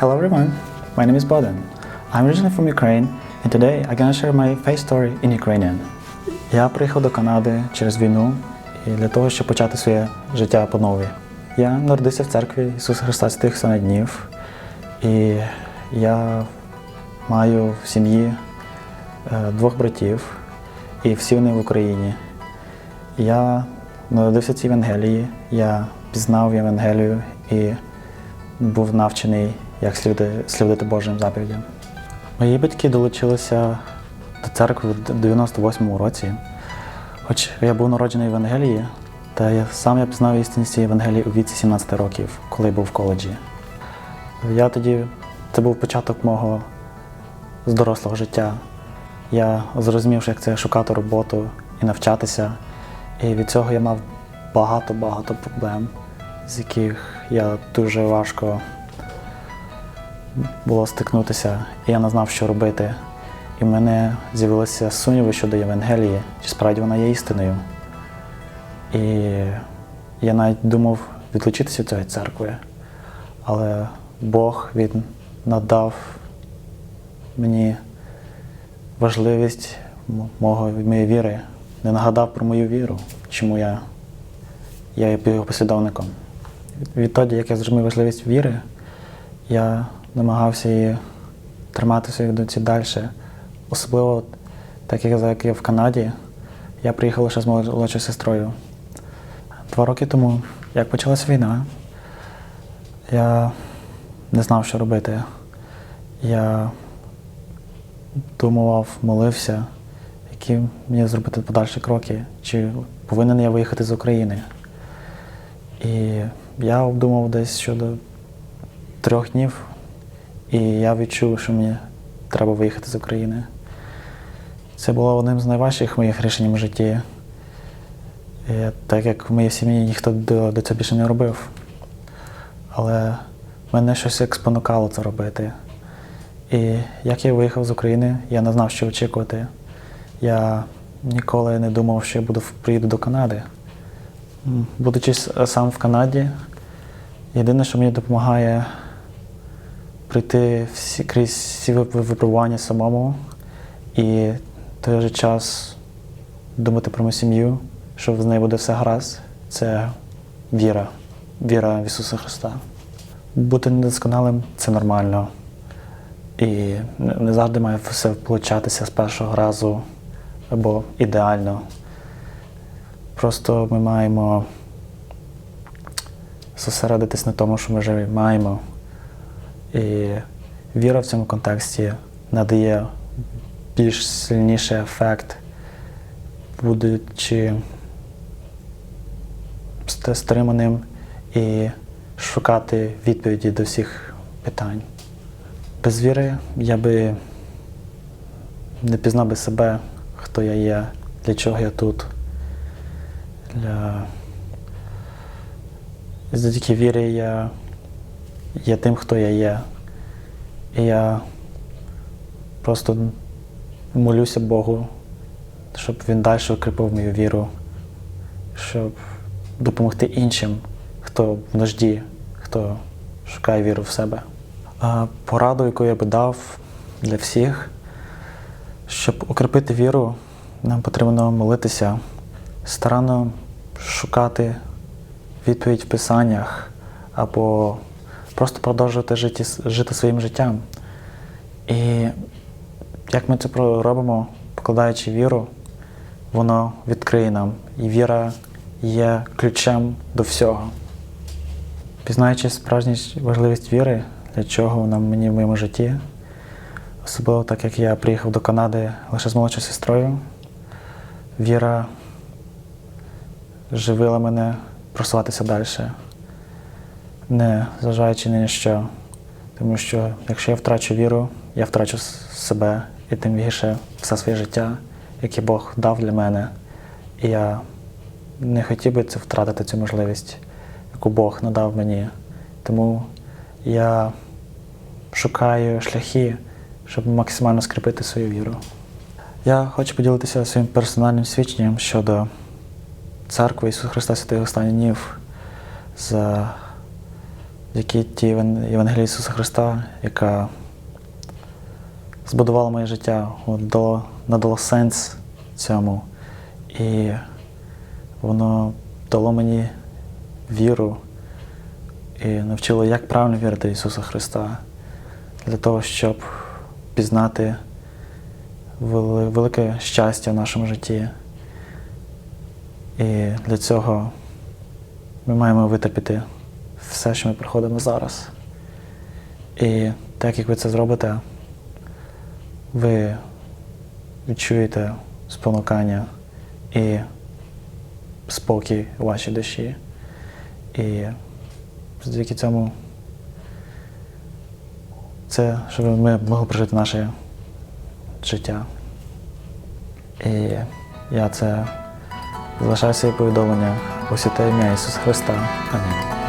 Hello everyone, my name is Boden. I'm originally from Ukraine and today I'm gonna share my faith story in Ukrainian. Я приїхав до Канади через війну і для того, щоб почати своє життя по нові. Я народився в церкві Ісуса Христа Святих Санеднів і я маю в сім'ї е, двох братів, і всі вони в Україні. Я народився в цій Євангелії, я пізнав Євангелію і був навчений, як слідувати, слідувати Божим заповідям. Мої батьки долучилися до церкви в 98-му році. Хоч я був народжений в Євангелії, та я сам я пізнав істинність Євангелії у віці 17 років, коли був в коледжі. Я тоді, це був початок мого дорослого життя. Я зрозумів, як це шукати роботу і навчатися. І від цього я мав багато-багато проблем, з яких я дуже важко було стикнутися, і я не знав, що робити. І в мене з'явилися сумніви щодо Євангелії, чи справді вона є істиною. І я навіть думав відлучитися від цієї церкви, але Бог він надав мені важливість мого, моєї віри, не нагадав про мою віру, чому я, я є його послідовником. Відтоді, як я зрозумів важливість віри, я намагався її тримати в своїй думці далі. Особливо, так як я в Канаді, я приїхав лише з молодшою сестрою. Два роки тому, як почалася війна, я не знав, що робити. Я думав, молився, які мені зробити подальші кроки, чи повинен я виїхати з України. І я обдумав десь щодо трьох днів, і я відчув, що мені треба виїхати з України. Це було одним з найважчих моїх рішень в житті. І так як в моїй сім'ї ніхто до, до цього більше не робив. Але мене щось як спонукало це робити. І як я виїхав з України, я не знав, що очікувати. Я ніколи не думав, що я буду приїду до Канади. Будучи сам в Канаді, єдине, що мені допомагає пройти всі, крізь всі випробування самому і в той же час думати про мою сім'ю, що з нею буде все гаразд, це віра, віра в Ісуса Христа. Бути недосконалим це нормально. І не завжди має все получатися з першого разу або ідеально. Просто ми маємо зосередитись на тому, що ми вже маємо. І віра в цьому контексті надає більш сильніший ефект, будучи стриманим і шукати відповіді до всіх питань. Без віри я би не пізнав би себе, хто я є, для чого я тут. Для... Завдяки вірі я є тим, хто я є. І я просто молюся Богу, щоб він далі укріпив мою віру, щоб допомогти іншим, хто в нужді, хто шукає віру в себе. Пораду, яку я би дав для всіх, щоб укріпити віру, нам потрібно молитися, старанно шукати відповідь в писаннях або просто продовжувати жити, жити своїм життям. І як ми це робимо, покладаючи віру, воно відкриє нам. І віра є ключем до всього. Пізнаючи справжню важливість віри, для чого вона мені в моєму житті, особливо так як я приїхав до Канади лише з молодшою сестрою, віра живила мене просуватися далі, не зважаючи ні на що. Тому що якщо я втрачу віру, я втрачу себе і тим більше все своє життя, яке Бог дав для мене. І я не хотів би це втратити цю можливість, яку Бог надав мені. Тому я шукаю шляхи, щоб максимально скріпити свою віру. Я хочу поділитися своїм персональним свідченням щодо церкви Ісуса Христа Святих Останніх днів за Які ті Єван- Євангелії Ісуса Христа, яка збудувала моє життя, дало, надало сенс цьому. І воно дало мені віру і навчило, як правильно вірити Ісуса Христа, для того, щоб пізнати велике щастя в нашому житті. І для цього ми маємо витерпіти все, що ми проходимо зараз. І так як ви це зробите, ви відчуєте спонукання і спокій у вашій душі. І завдяки цьому це, щоб ми могли прожити наше життя. І я це залишаю своє повідомлення у святе ім'я Ісуса Христа. Амінь.